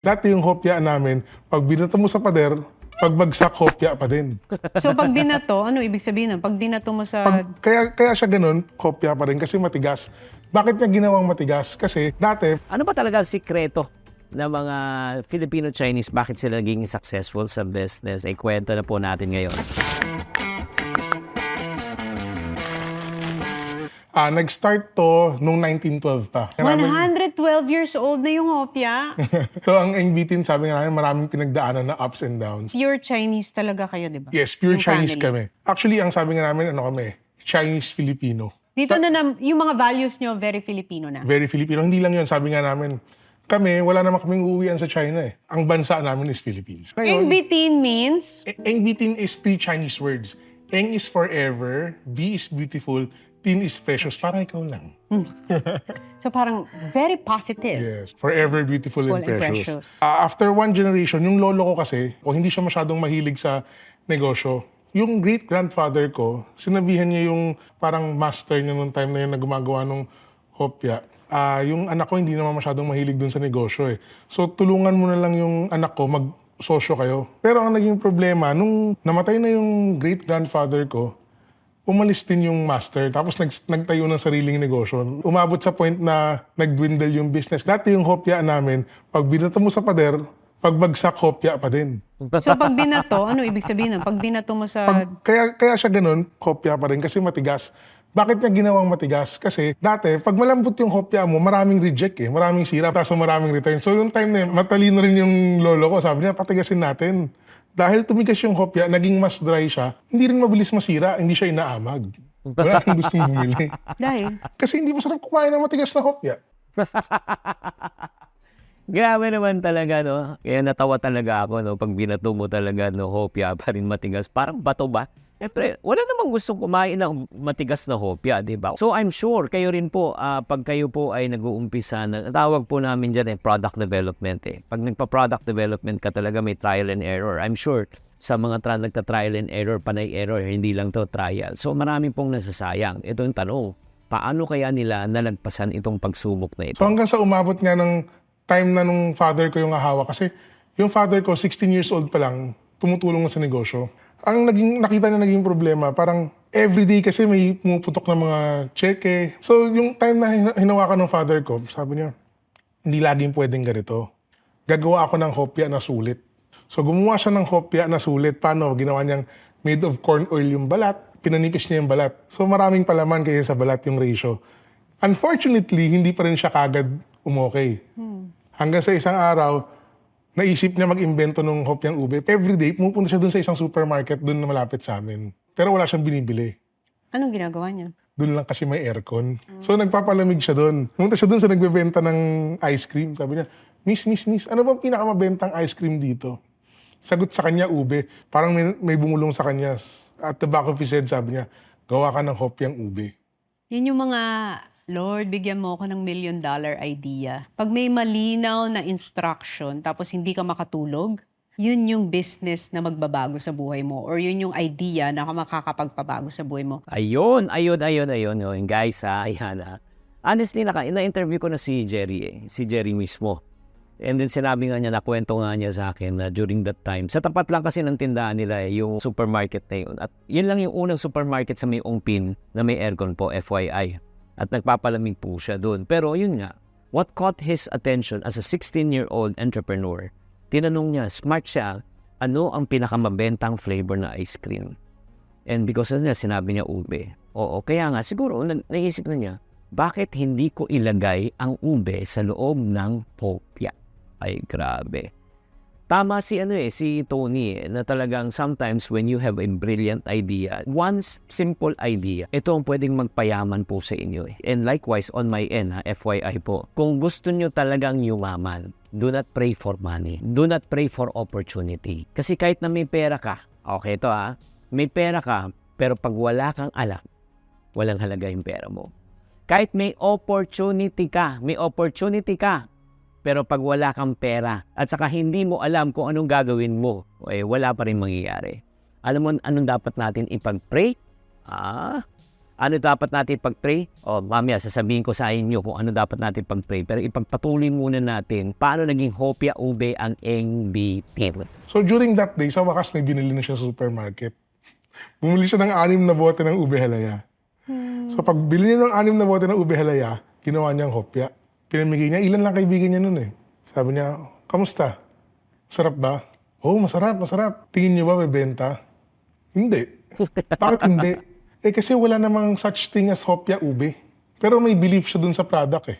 Dati yung hopya namin, pag binato mo sa pader, pag bagsak, hopya pa din. So pag binato, ano ibig sabihin nun? Pag binato mo sa... Pag, kaya, kaya siya ganun, hopya pa rin kasi matigas. Bakit niya ginawang matigas? Kasi dati, Ano ba talaga ang sikreto ng mga Filipino-Chinese? Bakit sila naging successful sa business? Ay kwento na po natin ngayon. Ah, nag-start to nung 1912 pa. Namin- 112 years old na yung hopya. so ang NBT, sabi nga namin, maraming pinagdaanan na ups and downs. Pure Chinese talaga kayo, di ba? Yes, pure Yung Chinese family. kami. Actually, ang sabi nga namin, ano kami, Chinese-Filipino. Dito na, na yung mga values nyo, very Filipino na. Very Filipino. Hindi lang yun, sabi nga namin, kami, wala naman kaming uuwian sa China eh. Ang bansa namin is Philippines. In between means, E- Eng bitin is three Chinese words. Eng is forever, B is beautiful, tin is precious. Parang ikaw lang. so parang very positive. Yes. Forever, beautiful, and and precious. precious. Ah, after one generation, yung lolo ko kasi, o hindi siya masyadong mahilig sa negosyo, yung great-grandfather ko, sinabihan niya yung parang master niya nung time na yun na gumagawa ng hopya. Ah, yung anak ko hindi naman masyadong mahilig dun sa negosyo eh. So tulungan mo na lang yung anak ko mag sosyo kayo. Pero ang naging problema, nung namatay na yung great-grandfather ko, umalis din yung master tapos nag, nagtayo ng sariling negosyo. Umabot sa point na nagdwindle yung business. Dati yung hopya namin, pag binato mo sa pader, pag bagsak, hopya pa din. So pag binato, ano ibig sabihin nun? Pag binato mo sa... Pag, kaya, kaya siya ganun, hopya pa rin kasi matigas. Bakit niya ginawang matigas? Kasi dati, pag malambot yung hopya mo, maraming reject eh. Maraming sira, tapos maraming return. So yung time na yun, matalino rin yung lolo ko. Sabi niya, patigasin natin. Dahil tumigas yung hopya, naging mas dry siya, hindi rin mabilis masira, hindi siya inaamag. Wala nang gustong bumili. Dahil, Kasi hindi masarap kumain ng matigas na hopya. Grabe naman talaga, no? Kaya natawa talaga ako, no? Pag binato mo talaga, no? Hopya pa rin matigas. Parang bato ba? Siyempre, wala namang gustong kumain ng matigas na hopya, di ba? So, I'm sure, kayo rin po, ah, pag kayo po ay nag-uumpisa na, tawag po namin dyan eh, product development eh. Pag nagpa-product development ka talaga, may trial and error. I'm sure, sa mga tra- nagta-trial and error, panay error, hindi lang to trial. So, marami pong nasasayang. Ito yung tanong, paano kaya nila nalagpasan itong pagsubok na ito? So hanggang sa umabot nga ng time na nung father ko yung ahawa. Kasi yung father ko, 16 years old pa lang, tumutulong sa negosyo. Ang naging, nakita na naging problema, parang everyday kasi may pumuputok na mga cheque. So yung time na hin- hinawakan ng father ko, sabi niya, hindi laging pwedeng ganito. Gagawa ako ng hopya na sulit. So gumawa siya ng hopya na sulit. Paano? Ginawa niyang made of corn oil yung balat. Pinanipis niya yung balat. So maraming palaman kaysa sa balat yung ratio. Unfortunately, hindi pa rin siya kagad umokay. Hanggang sa isang araw, naisip niya mag-imbento ng hopyang ube. Every day, pumupunta siya dun sa isang supermarket dun na malapit sa amin. Pero wala siyang binibili. anong ginagawa niya? Doon lang kasi may aircon. So nagpapalamig siya doon. Pumunta siya doon sa nagbebenta ng ice cream. Sabi niya, Miss, Miss, Miss, ano bang pinakamabentang ice cream dito? Sagot sa kanya, ube. Parang may, may bumulong sa kanya. At the back of his head, sabi niya, gawa ka ng hopyang ube. Yan yung mga, Lord, bigyan mo ako ng million dollar idea. Pag may malinaw na instruction, tapos hindi ka makatulog, yun yung business na magbabago sa buhay mo or yun yung idea na makakapagpabago sa buhay mo. Ayun, ayun, ayun, ayun, ayun. Guys, ha, ayan ha. Honestly, naka, na-interview ko na si Jerry eh. Si Jerry mismo. And then sinabi nga niya, nakwento nga niya sa akin na during that time, sa tapat lang kasi ng tindahan nila eh, yung supermarket na yun. At yun lang yung unang supermarket sa may Ongpin na may aircon po, FYI. At nagpapalamig po siya doon. Pero yun nga, what caught his attention as a 16-year-old entrepreneur, tinanong niya, smart siya, ano ang pinakamabentang flavor na ice cream? And because of that, sinabi niya ube. Oo, kaya nga siguro na, naisip na niya, bakit hindi ko ilagay ang ube sa loob ng popya? Ay, grabe. Tama si ano eh, si Tony eh, na talagang sometimes when you have a brilliant idea, one simple idea, ito ang pwedeng magpayaman po sa inyo eh. And likewise, on my end ha, FYI po, kung gusto nyo talagang yumaman, do not pray for money. Do not pray for opportunity. Kasi kahit na may pera ka, okay to ha, may pera ka, pero pag wala kang alam, walang halaga yung pera mo. Kahit may opportunity ka, may opportunity ka, pero pag wala kang pera at saka hindi mo alam kung anong gagawin mo, eh, wala pa rin mangyayari. Alam mo anong dapat natin ipag-pray? Ah, Ano dapat natin pag-pray? O, mamaya, sasabihin ko sa inyo kung ano dapat natin pag-pray. Pero ipagpatuloy muna natin paano naging hopya ube ang NBT. So during that day, sa wakas may binili na siya sa supermarket. Bumili siya ng anim na bote ng ube halaya. So pag bili niya ng anim na bote ng ube halaya, ginawa niyang hopya. Pinamigay niya, ilan lang kaibigan niya nun eh. Sabi niya, kamusta? Masarap ba? Oo, oh, masarap, masarap. Tingin niyo ba may benta? Hindi. Bakit hindi? Eh kasi wala namang such thing as hopya ube. Pero may belief siya dun sa product eh.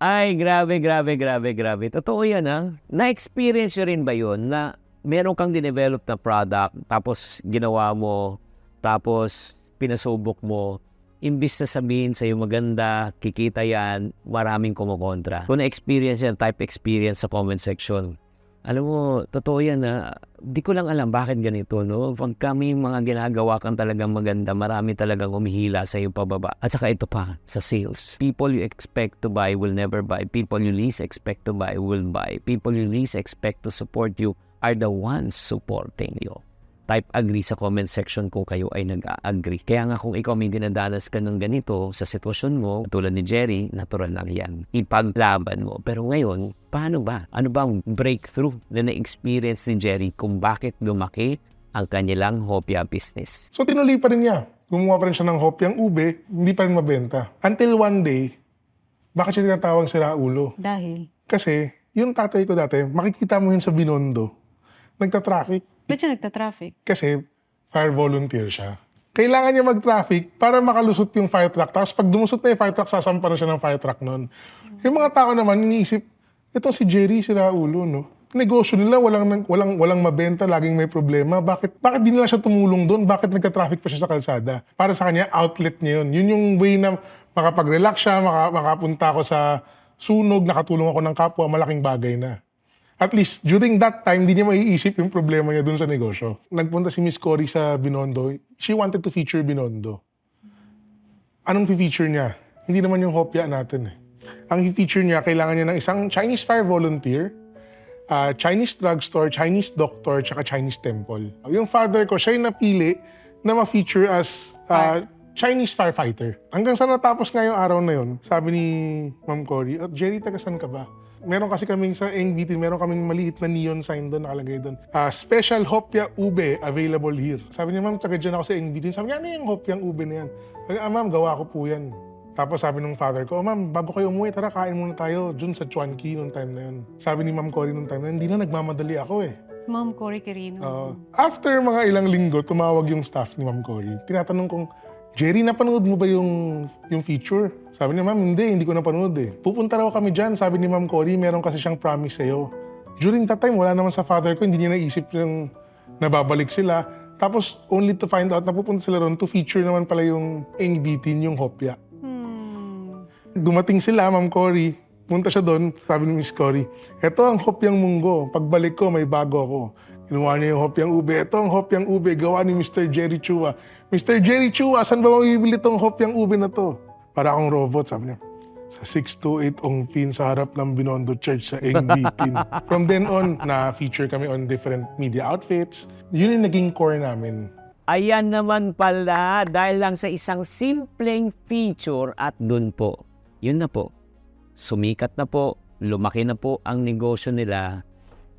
Ay, grabe, grabe, grabe, grabe. Totoo yan, ha? Na-experience nyo rin ba yun na meron kang dinevelop na product, tapos ginawa mo, tapos pinasubok mo, imbis na sabihin sa'yo maganda, kikita yan, maraming kumukontra. Kung na-experience yan, type experience sa comment section. Alam mo, totoo yan na di ko lang alam bakit ganito, no? Pag kami mga ginagawa kang talagang maganda, marami talagang umihila sa iyo pababa. At saka ito pa, sa sales. People you expect to buy will never buy. People you least expect to buy will buy. People you least expect to support you are the ones supporting you. Type agree sa comment section kung kayo ay nag-agree. Kaya nga kung ikaw may dinadanas ka ng ganito sa sitwasyon mo, tulad ni Jerry, natural lang yan. Ipaglaban mo. Pero ngayon, paano ba? Ano ba ang breakthrough na na-experience ni Jerry kung bakit lumaki ang kanilang hopya business? So tinuloy pa rin niya. Gumawa pa rin siya ng hopyang ube, hindi pa rin mabenta. Until one day, bakit siya tinatawag sira ulo? Dahil? Kasi, yung tatay ko dati, makikita mo yun sa Binondo, nagta-traffic. Ba't siya nagta-traffic? Kasi, fire volunteer siya. Kailangan niya mag-traffic para makalusot yung fire truck. Tapos pag dumusot na yung fire truck, sasampa na siya ng fire truck nun. Yung mga tao naman, iniisip, ito si Jerry, sira ulo, no? Negosyo nila, walang, walang, walang mabenta, laging may problema. Bakit, bakit di nila siya tumulong doon? Bakit nagka-traffic pa siya sa kalsada? Para sa kanya, outlet niya yun. Yun yung way na makapag-relax siya, maka, makapunta ako sa sunog, nakatulong ako ng kapwa, malaking bagay na. At least, during that time, hindi niya maiisip yung problema niya dun sa negosyo. Nagpunta si Miss Cory sa Binondo. She wanted to feature Binondo. Anong feature niya? Hindi naman yung hopya natin eh. Ang feature niya, kailangan niya ng isang Chinese fire volunteer, ah, Chinese drugstore, Chinese doctor, tsaka Chinese temple. Yung father ko, siya yung napili na ma-feature as ah, Chinese firefighter. Hanggang sa natapos nga yung araw na yun, sabi ni Ma'am Cory, "Oh, Jerry, taga saan ka ba? Meron kasi kaming sa NBT, meron kaming maliit na neon sign doon, nakalagay doon. Ah, special Hopya Ube available here. Sabi niya, ma'am, taga dyan ako sa NBT. Sabi niya, ano yung Hopyang Ube na yan? Sabi niya, ah, ma'am, gawa ko po yan. Tapos sabi ng father ko, oh, ma'am, bago kayo umuwi, tara, kain muna tayo dun sa Chuanki nung time na yun. Sabi ni Ma'am Cory nung time na yun, hindi na nagmamadali ako eh. Ma'am Cory Quirino. Oo. after mga ilang linggo, tumawag yung staff ni Ma'am Cory. Tinatanong kong, Jerry, napanood mo ba yung, yung feature? Sabi niya, ma'am, hindi, hindi ko napanood eh. Pupunta raw kami dyan, sabi ni Ma'am Cory, meron kasi siyang promise sa'yo. During that time, wala naman sa father ko, hindi niya naisip yung nababalik sila. Tapos, only to find out, napupunta sila ron to feature naman pala yung NBT, yung Hopya. Hmm. Dumating sila, Ma'am Cory. Punta siya doon, sabi ni Miss Cory, eto ang hopyang munggo. Pagbalik ko, may bago ako. Kinuha niya yung hopyang ube. Ito ang hopyang ube, gawa ni Mr. Jerry Chua. Mr. Jerry Chua, saan ba mabibili tong hopyang ube na to? Para akong robot, sabi niya. Sa 628 Ong Pin sa harap ng Binondo Church sa Engbitin. From then on, na-feature kami on different media outfits. Yun yung naging core namin. Ayan naman pala, dahil lang sa isang simpleng feature at dun po, yun na po, sumikat na po, lumaki na po ang negosyo nila.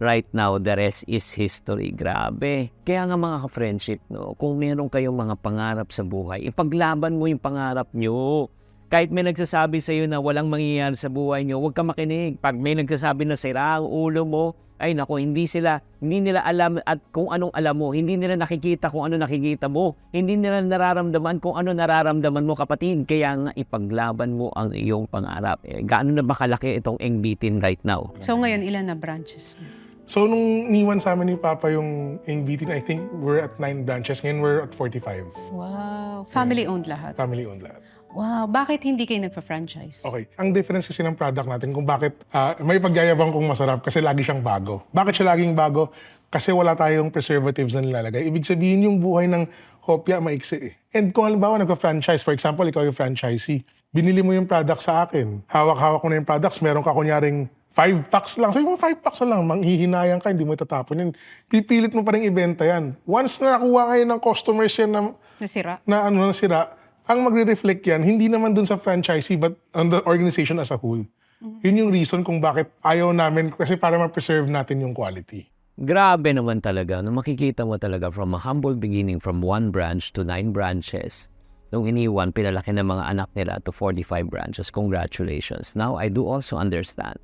Right now, the rest is history. Grabe. Kaya nga mga ka-friendship, no, kung meron kayong mga pangarap sa buhay, ipaglaban mo yung pangarap nyo. Kahit may nagsasabi sa iyo na walang mangyayari sa buhay nyo, huwag ka makinig. Pag may nagsasabi na sira ang ulo mo, ay nako, hindi sila, hindi nila alam at kung anong alam mo, hindi nila nakikita kung ano nakikita mo, hindi nila nararamdaman kung ano nararamdaman mo kapatid. Kaya nga ipaglaban mo ang iyong pangarap. Eh, gaano na ba kalaki itong Engbitin right now? So ngayon, ilan na branches niyo? So, nung niwan sa amin ni Papa yung NBT, I think we're at 9 branches. Ngayon, we're at 45. Wow. Family-owned lahat. Family-owned lahat. Wow. Bakit hindi kayo nagpa-franchise? Okay. Ang difference kasi ng product natin kung bakit ah, may pagyayabang kung masarap kasi lagi siyang bago. Bakit siya laging bago? Kasi wala tayong preservatives na nilalagay. Ibig sabihin yung buhay ng hopya maiksi eh. And kung halimbawa nagpa-franchise, for example, ikaw yung franchisee, binili mo yung product sa akin, hawak-hawak mo na yung products, meron ka kunyaring five packs lang. Sabi mo, five packs na lang, manghihinayang ka, hindi mo itatapon yan. Pipilit mo pa rin ibenta yan. Once na nakuha kayo ng customers yan na, Nasira. na ano na sira, ang magre-reflect yan, hindi naman dun sa franchisee, but on the organization as a whole. Yun yung reason kung bakit ayaw namin, kasi para ma-preserve natin yung quality. Grabe naman talaga. No, makikita mo talaga from a humble beginning from one branch to nine branches. Nung iniwan, pinalaki ng mga anak nila to 45 branches. Congratulations. Now, I do also understand.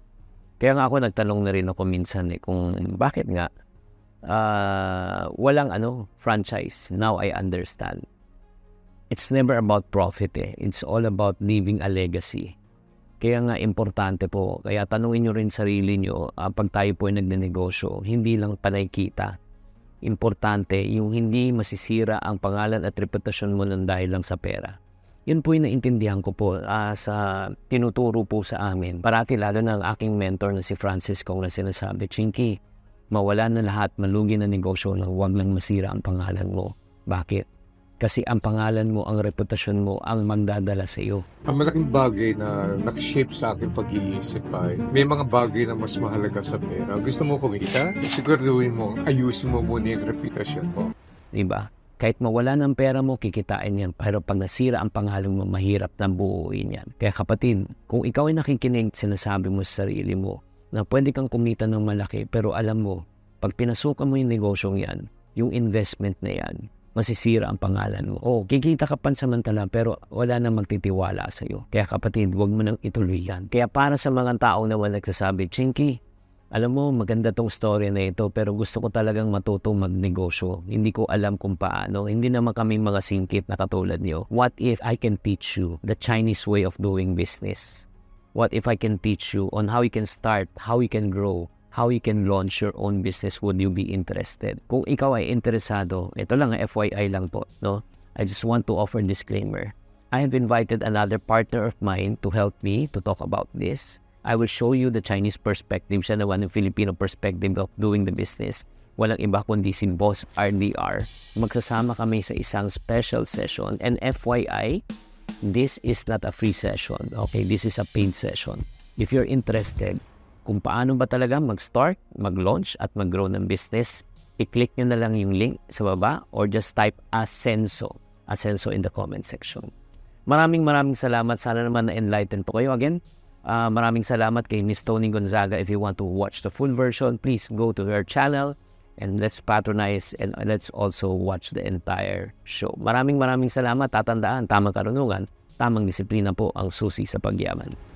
Kaya nga ako nagtanong na rin ako minsan eh kung bakit nga ah, walang ano franchise. Now I understand. It's never about profit eh. It's all about leaving a legacy. Kaya nga importante po, kaya tanungin nyo rin sarili nyo, ah, pag tayo po ay nagnenegosyo, hindi lang panay kita. Importante yung hindi masisira ang pangalan at reputasyon mo ng dahil lang sa pera. Yun po yung naintindihan ko po ah, sa tinuturo po sa amin. Parati lalo ang aking mentor na si Francis Kong na sinasabi, Chinky, mawala na lahat, malugi na negosyo lang, huwag lang masira ang pangalan mo. Bakit? Kasi ang pangalan mo, ang reputasyon mo, ang magdadala sa iyo. Ang malaking bagay na nakashape sa aking pag-iisip ay may mga bagay na mas mahalaga sa pera. Gusto mo kumita? Siguraduhin mo, ayusin mo muna yung reputasyon mo. Diba? Kahit mawala ng pera mo, kikitain yan. Pero pag nasira ang pangalan mo, mahirap na buuin yan. Kaya kapatid, kung ikaw ay nakikinig, sinasabi mo sa sarili mo na pwede kang kumita ng malaki, pero alam mo, pag pinasukan mo yung negosyong yan, yung investment na yan, masisira ang pangalan mo. Oh, kikita ka pansamantala pero wala nang magtitiwala sa iyo. Kaya kapatid, huwag mo nang ituloy yan. Kaya para sa mga tao naman nagsasabi, Chinky, alam mo, maganda tong story na ito pero gusto ko talagang matuto magnegosyo. Hindi ko alam kung paano. Hindi naman kami mga singkit na katulad niyo. What if I can teach you the Chinese way of doing business? What if I can teach you on how you can start, how you can grow, how you can launch your own business? Would you be interested? Kung ikaw ay interesado, ito lang, FYI lang po, no? I just want to offer disclaimer. I have invited another partner of mine to help me to talk about this. I will show you the Chinese perspective. Siya naman yung Filipino perspective of doing the business. Walang iba kundi si Boss RDR. Magsasama kami sa isang special session. And FYI, this is not a free session. Okay, this is a paid session. If you're interested, kung paano ba talaga mag-start, mag-launch at mag-grow ng business, i-click nyo na lang yung link sa baba or just type Ascenso. Ascenso in the comment section. Maraming maraming salamat. Sana naman na-enlighten po kayo. Again, ah, maraming salamat kay Miss Tony Gonzaga. If you want to watch the full version, please go to her channel and let's patronize and let's also watch the entire show. Maraming maraming salamat. Tatandaan, tamang karunungan, tamang disiplina po ang susi sa pagyaman.